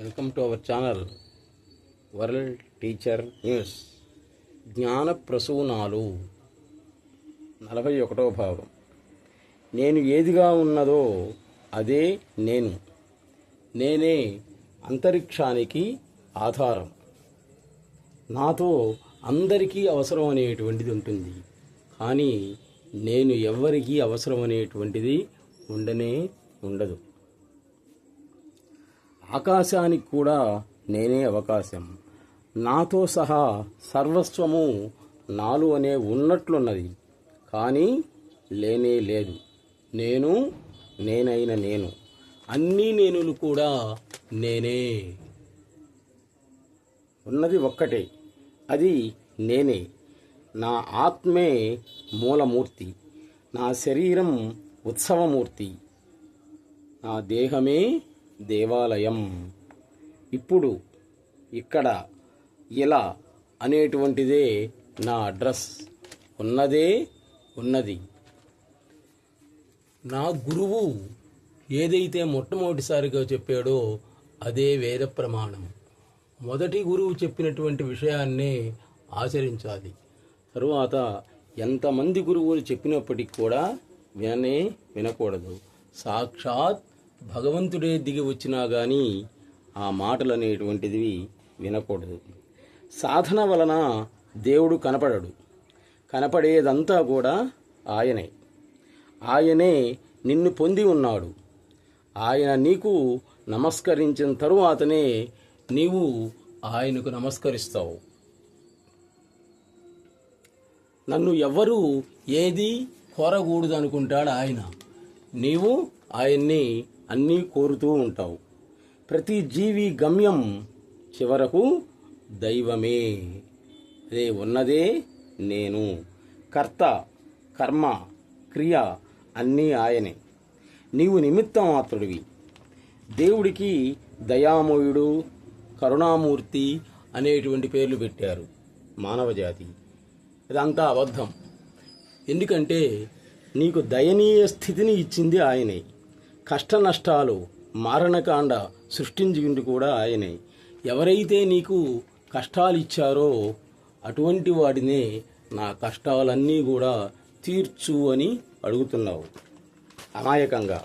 Welcome to our channel world teacher news. జ్ఞాన ప్రసూనాలు. నలభై ఒకటవ భాగం. నేను ఏదిగా ఉన్నదో అదే నేను. నేనే అంతరిక్షానికి ఆధారం. నాతో అందరికీ అవసరం అనేటువంటిది ఉంటుంది. కానీ నేను ఎవ్వరికీ అవసరం అనేటువంటిది ఉండనే ఉండదు. ఆకాశానికి కూడా నేనే అవకాశం. నాతో సహా సర్వస్వము నాలు అనే ఉన్నట్లున్నది. కానీ లేనే లేదు. నేను నేనైన నేను. అన్నీ నేనులు కూడా నేనే. ఉన్నది ఒక్కటే. అది నేనే. నా ఆత్మే మూలమూర్తి. నా శరీరం ఉత్సవమూర్తి. నా దేహమే దేవాలయం. ఇప్పుడు ఇక్కడ ఇలా అనేటువంటిదే నా అడ్రస్. ఉన్నదే ఉన్నది. నా గురువు ఏదైతే మొట్టమొదటిసారిగా చెప్పాడో అదే వేద ప్రమాణం. మొదటి గురువు చెప్పినటువంటి విషయాన్నే ఆచరించాలి. తరువాత ఎంతమంది గురువులు చెప్పినప్పటికి కూడా విననే వినకూడదు. సాక్షాత్ భగవంతుడే దిగి వచ్చినా కానీ ఆ మాటలు అనేటువంటివి వినకూడదు. సాధన వలన దేవుడు కనపడడు. కనపడేదంతా కూడా ఆయనే. ఆయనే నిన్ను పొంది ఉన్నాడు. ఆయన నీకు నమస్కరించిన తరువాతనే నీవు ఆయనకు నమస్కరిస్తావు. నన్ను ఎవ్వరూ ఏది కోరకూడదు అనుకుంటాడు ఆయన. నీవు ఆయన్ని అన్నీ కోరుతూ ఉంటావు. ప్రతి జీవి గమ్యం చివరకు దైవమే. అదే ఉన్నదే నేను. కర్త కర్మ క్రియ అన్నీ ఆయనే. నీవు నిమిత్తం మాత్రుడివి దేవుడికి దయామయుడు కరుణామూర్తి అనేటువంటి పేర్లు పెట్టారు మానవజాతి. ఇదంతా అబద్ధం. ఎందుకంటే నీకు దయనీయ స్థితిని ఇచ్చింది ఆయనే. కష్ట నష్టాలు మారణకాండ సృష్టించింది కూడా ఆయనే. ఎవరైతే నీకు కష్టాలు ఇచ్చారో అటువంటి వాడినే నా కష్టాలన్నీ కూడా తీర్చు అని అడుగుతున్నావు. అమాయకంగా.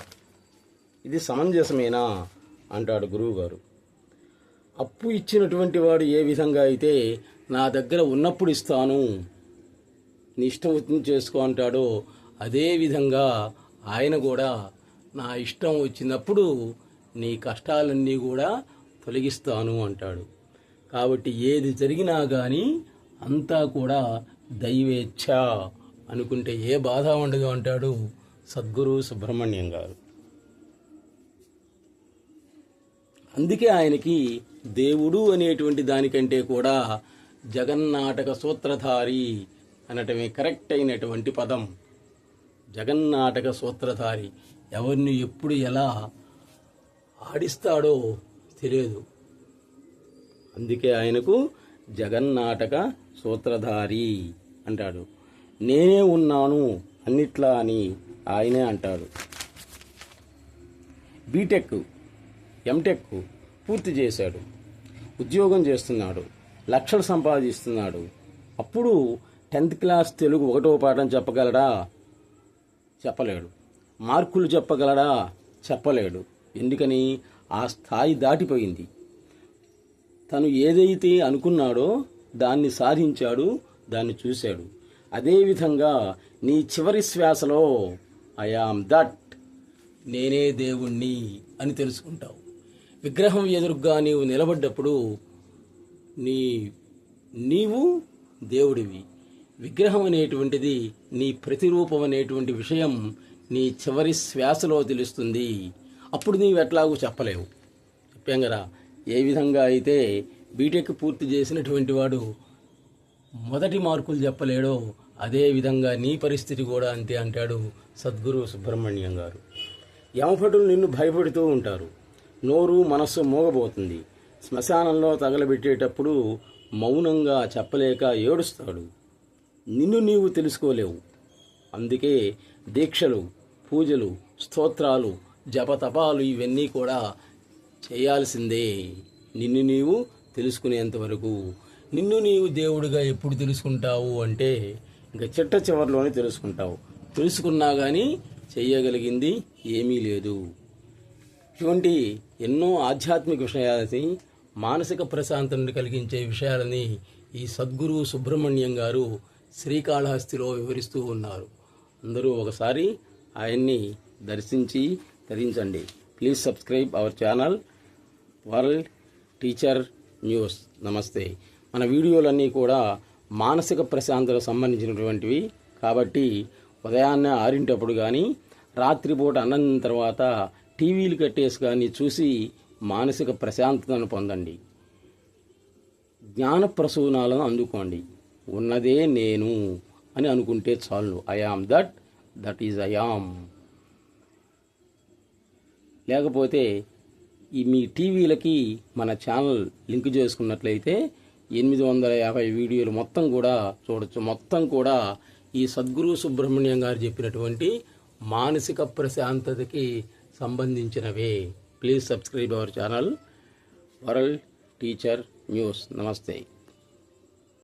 ఇది సమంజసమేనా? అంటాడు గురువుగారు. అప్పు ఇచ్చినటువంటి వాడు ఏ విధంగా అయితే నా దగ్గర ఉన్నప్పుడు ఇస్తాను నీ ఇష్టం వచ్చింది చేసుకో అంటాడో అదే విధంగా ఆయన కూడా నా ఇష్టం వచ్చినప్పుడు నీ కష్టాలన్నీ కూడా తొలగిస్తాను అంటాడు. కాబట్టి ఏది జరిగినా కానీ అంతా కూడా దైవేచ్ఛ అనుకుంటే ఏ బాధ ఉండదు అంటాడు సద్గురు సుబ్రహ్మణ్యం గారు. అందుకే ఆయనకి దేవుడు అనేటువంటి దానికంటే కూడా జగన్నాటక సూత్రధారి అనటమే కరెక్ట్ అయినటువంటి పదం. జగన్నాటక సూత్రధారి ఎవరిని ఎప్పుడు ఎలా ఆడిస్తాడో తెలియదు. అందుకే ఆయనకు జగన్నాటక సూత్రధారి అంటాడు. నేనే ఉన్నాను అన్నిట్లా అని ఆయనే అంటాడు. బీటెక్ ఎంటెక్ పూర్తి చేశాడు. ఉద్యోగం చేస్తున్నాడు. లక్షలు సంపాదిస్తున్నాడు. అప్పుడు టెన్త్ క్లాస్ తెలుగు ఒకటో పాఠం చెప్పగలడా? చెప్పలేడు. మార్కులు చెప్పగలడా? చెప్పలేడు. ఎందుకని? ఆ స్థాయి దాటిపోయింది. తను ఏదైతే అనుకున్నాడో దాన్ని సాధించాడు దాన్ని చూశాడు. అదేవిధంగా నీ చివరి శ్వాసలో ఐఆమ్ దట్ నేనే దేవుణ్ణి అని తెలుసుకుంటావు. విగ్రహం ఎదురుగా నీవు నిలబడ్డప్పుడు నీ నీవు దేవుడివి. విగ్రహం అనేటువంటిది నీ ప్రతిరూపం అనేటువంటి విషయం నీ చివరి శ్వాసలో తెలుస్తుంది. అప్పుడు నీవు ఎట్లాగూ చెప్పలేవు. చెప్పాం కదా ఏ విధంగా అయితే బీటెక్ పూర్తి చేసినటువంటి వాడు మొదటి మార్కులు చెప్పలేడో అదే విధంగా నీ పరిస్థితి కూడా అంతే అంటాడు సద్గురు సుబ్రహ్మణ్యం గారు. యమభటులు నిన్ను భయపెడుతూ ఉంటారు. నోరు మనస్సు మోగబోతుంది. శ్మశానంలో తగలబెట్టేటప్పుడు మౌనంగా చెప్పలేక ఏడుస్తాడు. నిన్ను నీవు తెలుసుకోలేవు. అందుకే దీక్షలు పూజలు స్తోత్రాలు జపతపాలు ఇవన్నీ కూడా చేయాల్సిందే. నిన్ను నీవు తెలుసుకునేంత వరకు. నిన్ను నీవు దేవుడిగా ఎప్పుడు తెలుసుకుంటావు అంటే ఇంకా చిట్ట చివరిలోనే తెలుసుకుంటావు. తెలుసుకున్నా కానీ చేయగలిగింది ఏమీ లేదు. ఇటువంటి ఎన్నో ఆధ్యాత్మిక విషయాలని మానసిక ప్రశాంతతను కలిగించే విషయాలని ఈ సద్గురు సుబ్రహ్మణ్యం గారు శ్రీకాళహస్తిలో వివరిస్తూ ఉన్నారు. అందరూ ఒకసారి ఆయన్ని దర్శించి ధరించండి please subscribe our channel world teacher news. నమస్తే. మన వీడియోలన్నీ కూడా మానసిక ప్రశాంతతకు సంబంధించినటువంటివి. కాబట్టి ఉదయాన్నే ఆరింటప్పుడు కానీ రాత్రిపూట అన్నం తర్వాత టీవీలు కట్టేసి కానీ చూసి మానసిక ప్రశాంతతను పొందండి. జ్ఞాన ప్రసూనాలను అందుకోండి. ఉన్నదే నేను అని అనుకుంటే చాలు. I am that that is I am లేకపోతే ఈ మీ టీవీలకి మన ఛానల్ లింక్ చేసుకున్నట్లయితే ఎనిమిది వందల యాభై వీడియోలు మొత్తం కూడా చూడొచ్చు. మొత్తం కూడా ఈ సద్గురు సుబ్రహ్మణ్యం గారు చెప్పినటువంటి మానసిక ప్రశాంతతకి సంబంధించినవే. Please subscribe our channel. World teacher news. నమస్తే.